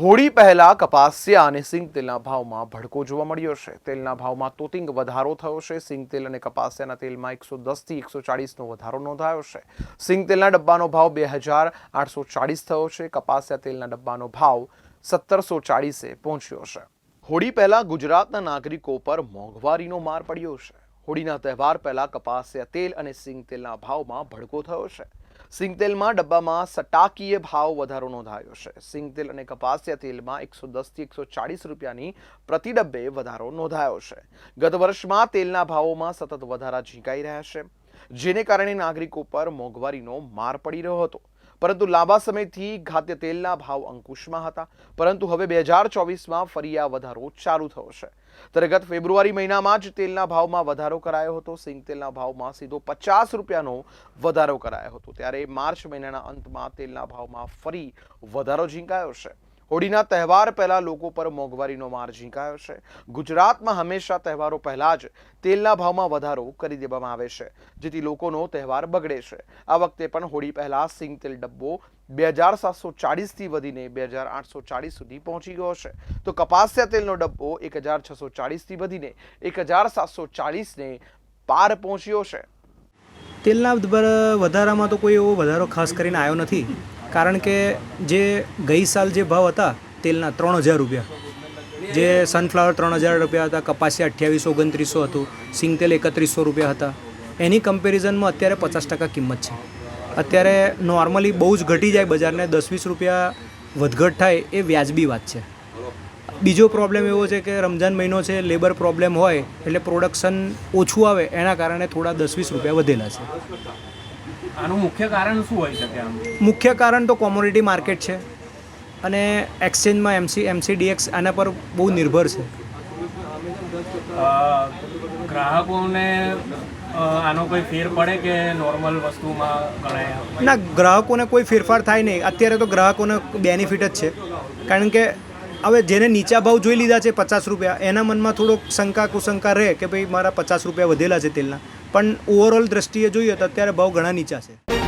હોળી પહેલા કપાસિયા અને સિંગ તેલના ભાવમાં ભડકો જોવા મળ્યો છે. તેલના ભાવમાં તોતિંગ વધારો થયો છે. સિંગ તેલ અને કપાસિયાના તેલમાં એકસો દસથી એકસો ચાળીસનો વધારો નોંધાયો છે. સિંગ તેલના ડબ્બાનો ભાવ બે હજાર આઠસો ચાળીસ થયો છે. કપાસિયા તેલના ડબ્બાનો ભાવ સત્તરસો ચાળીસે પહોંચ્યો છે. હોળી પહેલા ગુજરાતના નાગરિકો પર મોંઘવારીનો માર પડ્યો છે. હોળીના તહેવાર પહેલા કપાસિયા તેલ અને સિંગ તેલના ભાવમાં ભડકો થયો છે. સિંગ તેલમાં ડબ્બામાં સટાકીય ભાવ વધારો નોંધાયો છે. સિંગતેલ અને કપાસિયા તેલમાં એકસો દસથી એકસો ચાળીસ રૂપિયાની પ્રતિ ડબ્બે વધારો નોંધાયો છે. ગત વર્ષમાં તેલના ભાવોમાં સતત વધારા ઝીંકાઈ રહ્યા છે. જેને કારણે નાગરિકો પર મોંઘવારીનો માર પડી રહ્યો હતો. પરંતુ લાંબા સમયથી ખાદ્ય તેલના ભાવ અંકુશમાં હતા. પરંતુ હવે બે હજાર ચોવીસમાં ફરી આ વધારો ચાલુ થયો છે. ત્યારે ગત ફેબ્રુઆરી મહિનામાં જ તેલના ભાવમાં વધારો કરાયો હતો. સિંગ તેલના ભાવમાં સીધો પચાસ રૂપિયાનો વધારો કરાયો હતો. ત્યારે માર્ચ મહિનાના અંતમાં તેલના ભાવમાં ફરી વધારો ઝીંકાયો છે. હોળીના તહેવાર પહેલા લોકો પર મોંઘવારીનો માર ઝીંકાયો છે. ગુજરાતમાં હંમેશા તહેવારો પહેલા જ તેલના ભાવમાં વધારો કરી દેવામાં આવે છે, જેથી લોકોનો તહેવાર બગડે છે. આ વખતે પણ હોળી પહેલા સિંગ તેલ ડબ્બો બે હજાર સાતસો ચાળીસથી વધીને બે હજાર આઠસો ચાળીસ સુધી પહોંચી ગયો છે. તો કપાસિયા તેલનો ડબ્બો એક હજાર છસો ચાળીસથી વધીને એક હજાર સાતસો ચાળીસને પાર પહોંચ્યો છે. તેલના વધારામાં તો કોઈ એવો વધારો ખાસ કરીને આવ્યો નથી. કારણ કે જે ગઈ સાલ જે ભાવ હતા, તેલના ત્રણ હજાર રૂપિયા. જે સનફ્લાવર ત્રણ હજાર રૂપિયા હતા કપાસી અઠ્યાવીસો, ઓગણત્રીસો હતું, સિંગતેલ એકત્રીસો રૂપિયા હતા. એની કમ્પેરિઝનમાં અત્યારે પચાસ ટકા કિંમત છે. અત્યારે નોર્મલી બહુ જ ઘટી જાય બજારને દસ વીસ રૂપિયા વધઘટ થાય એ વ્યાજબી વાત છે. બીજો પ્રોબ્લેમ એવો છે કે રમઝાન મહિનો છે લેબર પ્રોબ્લેમ હોય, એટલે પ્રોડક્શન ઓછું આવે, એના કારણે થોડા દસ વીસ રૂપિયા વધેલા છે. આનું મુખ્ય કારણ શું હોઈ શકે આમ? મુખ્ય કારણ તો કોમોડિટી માર્કેટ છે અને એક્સચેન્જમાં એમસી એમસીડીએક્સ આના પર બહુ નિર્ભર છે. ગ્રાહકોને આનો કોઈ ફેર પડે કે નોર્મલ વસ્તુમાં ગણાય? ના ગ્રાહકોને કોઈ ફેરફાર થાય નહીં. અત્યારે તો ગ્રાહકોને બેનિફિટ જ છે. કારણ કે હવે જેને નીચા ભાવ જોઈ લીધા છે પચાસ રૂપિયા એના મનમાં થોડોક શંકા કુશંકા રહે કે ભાઈ મારા પચાસ રૂપિયા વધેલા છે તેલના. પણ ઓવરઓલ દ્રષ્ટિએ જોઈએ તો અત્યારે ભાવ ઘણા નીચા છે.